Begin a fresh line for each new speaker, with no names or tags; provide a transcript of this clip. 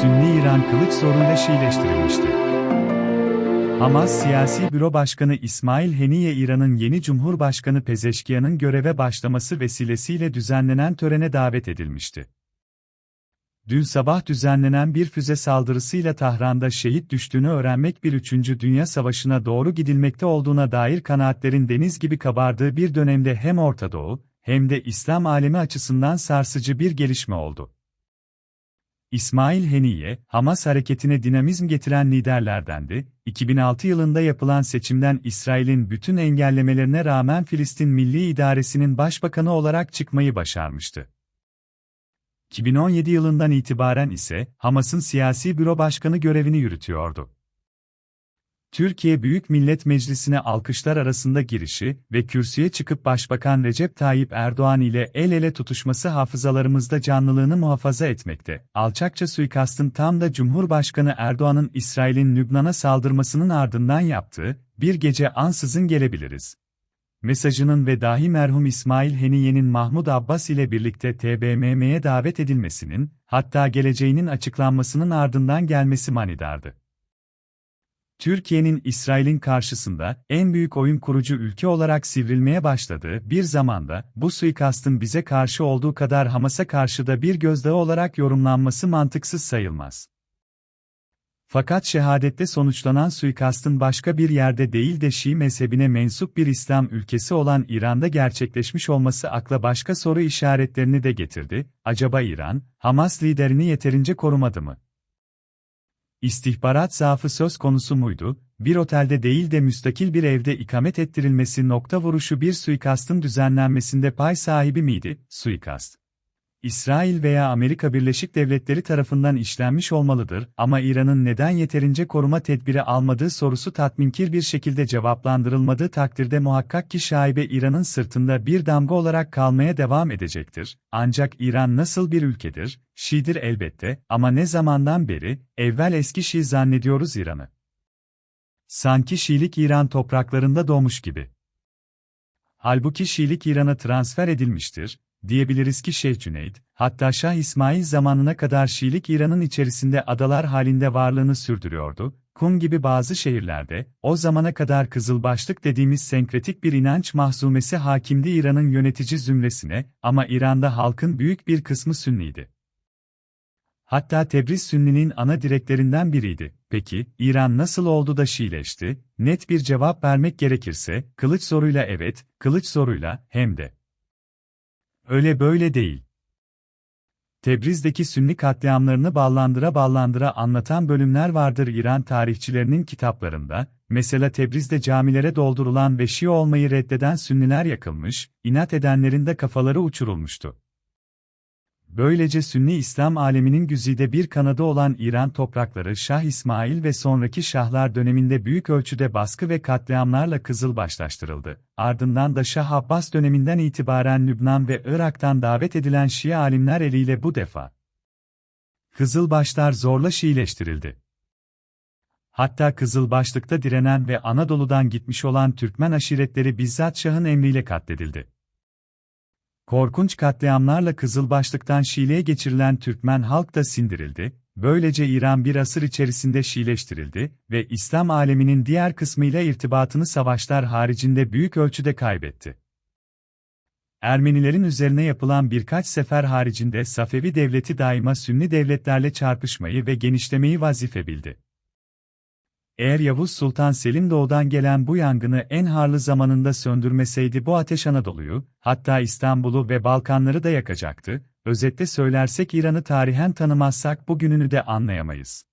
Sünni İran kılıç zoruyla Şiileştirilmişti. Hamas Siyasi Büro Başkanı İsmail Heniye İran'ın yeni Cumhurbaşkanı Pezeşkiyan'ın göreve başlaması vesilesiyle düzenlenen törene davet edilmişti. Dün sabah düzenlenen bir füze saldırısıyla Tahran'da şehit düştüğünü öğrenmek bir 3. Dünya Savaşı'na doğru gidilmekte olduğuna dair kanaatlerin deniz gibi kabardığı bir dönemde hem Orta Doğu, hem de İslam alemi açısından sarsıcı bir gelişme oldu. İsmail Heniye, Hamas hareketine dinamizm getiren liderlerdendi. 2006 yılında yapılan seçimden İsrail'in bütün engellemelerine rağmen Filistin Milli İdaresi'nin başbakanı olarak çıkmayı başarmıştı. 2017 yılından itibaren ise Hamas'ın siyasi büro başkanı görevini yürütüyordu. Türkiye Büyük Millet Meclisi'ne alkışlar arasında girişi ve kürsüye çıkıp Başbakan Recep Tayyip Erdoğan ile el ele tutuşması hafızalarımızda canlılığını muhafaza etmekte. Alçakça suikastın tam da Cumhurbaşkanı Erdoğan'ın İsrail'in Lübnan'a saldırmasının ardından yaptığı, bir gece ansızın gelebiliriz. Mesajının ve dahi merhum İsmail Heniye'nin Mahmud Abbas ile birlikte TBMM'ye davet edilmesinin, hatta geleceğinin açıklanmasının ardından gelmesi manidardı. Türkiye'nin İsrail'in karşısında en büyük oyun kurucu ülke olarak sivrilmeye başladığı bir zamanda bu suikastın bize karşı olduğu kadar Hamas'a karşı da bir gözdağı olarak yorumlanması mantıksız sayılmaz. Fakat şehadette sonuçlanan suikastın başka bir yerde değil de Şii mezhebine mensup bir İslam ülkesi olan İran'da gerçekleşmiş olması akla başka soru işaretlerini de getirdi. Acaba İran, Hamas liderini yeterince korumadı mı? İstihbarat zaafı söz konusu muydu? Bir otelde değil de müstakil bir evde ikamet ettirilmesi nokta vuruşu bir suikastın düzenlenmesinde pay sahibi miydi? Suikast. İsrail veya Amerika Birleşik Devletleri tarafından işlenmiş olmalıdır ama İran'ın neden yeterince koruma tedbiri almadığı sorusu tatminkir bir şekilde cevaplandırılmadığı takdirde muhakkak ki şaibe İran'ın sırtında bir damga olarak kalmaya devam edecektir. Ancak İran nasıl bir ülkedir? Şiidir elbette ama ne zamandan beri, evvel eski Şii zannediyoruz İran'ı. Sanki Şiilik İran topraklarında doğmuş gibi. Halbuki Şiilik İran'a transfer edilmiştir, diyebiliriz ki Şeyh Cüneyd, hatta Şah İsmail zamanına kadar Şiilik İran'ın içerisinde adalar halinde varlığını sürdürüyordu, Kum gibi bazı şehirlerde, o zamana kadar Kızılbaşlık dediğimiz senkretik bir inanç mahzumesi hakimdi İran'ın yönetici zümresine, ama İran'da halkın büyük bir kısmı Sünniydi. Hatta Tebriz Sünni'nin ana direklerinden biriydi. Peki, İran nasıl oldu da Şiileşti? Net bir cevap vermek gerekirse, kılıç zoruyla evet, kılıç zoruyla, hem de. Öyle böyle değil. Tebriz'deki Sünni katliamlarını ballandıra ballandıra anlatan bölümler vardır İran tarihçilerinin kitaplarında, mesela Tebriz'de camilere doldurulan ve Şii olmayı reddeden Sünniler yakılmış, inat edenlerin de kafaları uçurulmuştu. Böylece Sünni İslam aleminin güzide bir kanadı olan İran toprakları Şah İsmail ve sonraki şahlar döneminde büyük ölçüde baskı ve katliamlarla kızılbaşlaştırıldı. Ardından da Şah Abbas döneminden itibaren Lübnan ve Irak'tan davet edilen Şii alimler eliyle bu defa Kızılbaşlar zorla Şiileştirildi. Hatta Kızılbaşlıkta direnen ve Anadolu'dan gitmiş olan Türkmen aşiretleri bizzat Şah'ın emriyle katledildi. Korkunç katliamlarla Kızılbaşlıktan Şiile'ye geçirilen Türkmen halk da sindirildi, böylece İran bir asır içerisinde Şiileştirildi ve İslam aleminin diğer kısmıyla irtibatını savaşlar haricinde büyük ölçüde kaybetti. Ermenilerin üzerine yapılan birkaç sefer haricinde Safevi devleti daima Sünni devletlerle çarpışmayı ve genişlemeyi vazife bildi. Eğer Yavuz Sultan Selim doğudan gelen bu yangını en harlı zamanında söndürmeseydi bu ateş Anadolu'yu, hatta İstanbul'u ve Balkanları da yakacaktı, özetle söylersek İran'ı tarihen tanımazsak bugününü de anlayamayız.